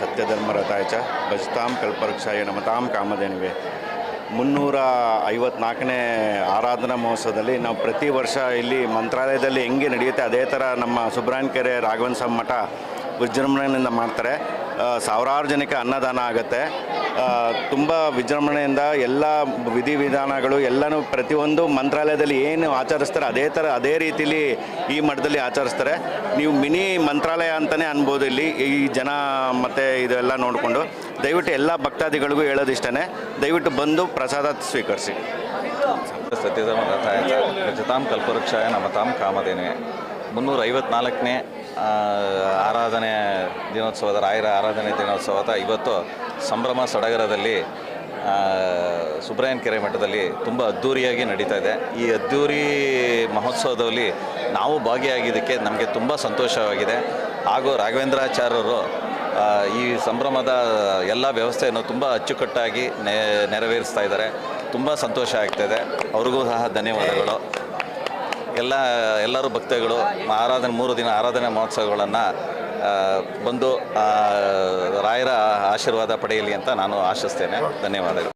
ಸತ್ಯಧರ್ಮರಥಾಯ ಚ ಭಜತಾಂ ಕಲ್ಪವೃಕ್ಷಾಯ ನಮತಾಂ ಕಾಮಧೇನುವೆ. ಮುನ್ನೂರ ಐವತ್ನಾಲ್ಕನೇ ಆರಾಧನಾ ಮಹೋತ್ಸವದಲ್ಲಿ ನಾವು ಪ್ರತಿ ವರ್ಷ ಇಲ್ಲಿ ಮಂತ್ರಾಲಯದಲ್ಲಿ ಹೆಂಗೆ ನಡೆಯುತ್ತೆ, ಅದೇ ಥರ ನಮ್ಮ ಸುಬ್ರಾಯನ್ ಕೆರೆ ರಾಘವನ್ ಮಠ ವಿಜೃಂಭಣೆಯಿಂದ ಮಾಡ್ತಾರೆ. ಸಾವಿರಾರು ಜನಕ್ಕೆ ಅನ್ನದಾನ ಆಗುತ್ತೆ. ತುಂಬ ವಿಜೃಂಭಣೆಯಿಂದ ಎಲ್ಲ ವಿಧಿವಿಧಾನಗಳು ಎಲ್ಲನೂ ಪ್ರತಿಯೊಂದು ಮಂತ್ರಾಲಯದಲ್ಲಿ ಏನು ಆಚರಿಸ್ತಾರೆ ಅದೇ ಥರ ಅದೇ ರೀತಿಲಿ ಈ ಮಠದಲ್ಲಿ ಆಚರಿಸ್ತಾರೆ. ನೀವು ಮಿನಿ ಮಂತ್ರಾಲಯ ಅಂತಲೇ ಅನ್ಬೋದು ಇಲ್ಲಿ. ಈ ಜನ ಮತ್ತು ಇದೆಲ್ಲ ನೋಡಿಕೊಂಡು ದಯವಿಟ್ಟು ಎಲ್ಲ ಭಕ್ತಾದಿಗಳಿಗೂ ಹೇಳೋದಿಷ್ಟೇ ದಯವಿಟ್ಟು ಬಂದು ಪ್ರಸಾದ ಸ್ವೀಕರಿಸಿ. ಸತ್ಯಧರ್ಮ ರಥಾಯ ಚ ಭಜತಾಂ ಕಲ್ಪವೃಕ್ಷಾಯ ನಮತಾಂ ಕಾಮಧೇನುವೆ. ಮುನ್ನೂರ ಐವತ್ನಾಲ್ಕನೇ ಆರಾಧನೆ ದಿನೋತ್ಸವದ, ರಾಯರ ಆರಾಧನೆ ದಿನೋತ್ಸವದ ಇವತ್ತು ಸಂಭ್ರಮ ಸಡಗರದಲ್ಲಿ ಸುಬ್ರಾಯನ್ ಕೆರೆ ಮಠದಲ್ಲಿ ತುಂಬ ಅದ್ಧೂರಿಯಾಗಿ ನಡೀತಾ ಇದೆ. ಈ ಅದ್ಧೂರಿ ಮಹೋತ್ಸವದಲ್ಲಿ ನಾವು ಭಾಗಿಯಾಗಿದ್ದಕ್ಕೆ ನಮಗೆ ತುಂಬ ಸಂತೋಷವಾಗಿದೆ. ಹಾಗೂ ರಾಘವೇಂದ್ರಾಚಾರ್ಯರು ಈ ಸಂಭ್ರಮದ ಎಲ್ಲ ವ್ಯವಸ್ಥೆಯನ್ನು ತುಂಬ ಅಚ್ಚುಕಟ್ಟಾಗಿ ನೆರವೇರಿಸ್ತಾ ಇದ್ದಾರೆ. ತುಂಬ ಸಂತೋಷ ಆಗ್ತಾಯಿದೆ ಅವ್ರಿಗೂ ಸಹ ಧನ್ಯವಾದಗಳು. ಎಲ್ಲ, ಎಲ್ಲರೂ ಭಕ್ತಗಳು ಆರಾಧನೆ, ಮೂರು ದಿನ ಆರಾಧನೆ ಮಹೋತ್ಸವಗಳನ್ನು ಬಂದು ರಾಯರ ಆಶೀರ್ವಾದ ಪಡೆಯಲಿ ಅಂತ ನಾನು ಆಶಿಸ್ತೇನೆ. ಧನ್ಯವಾದಗಳು.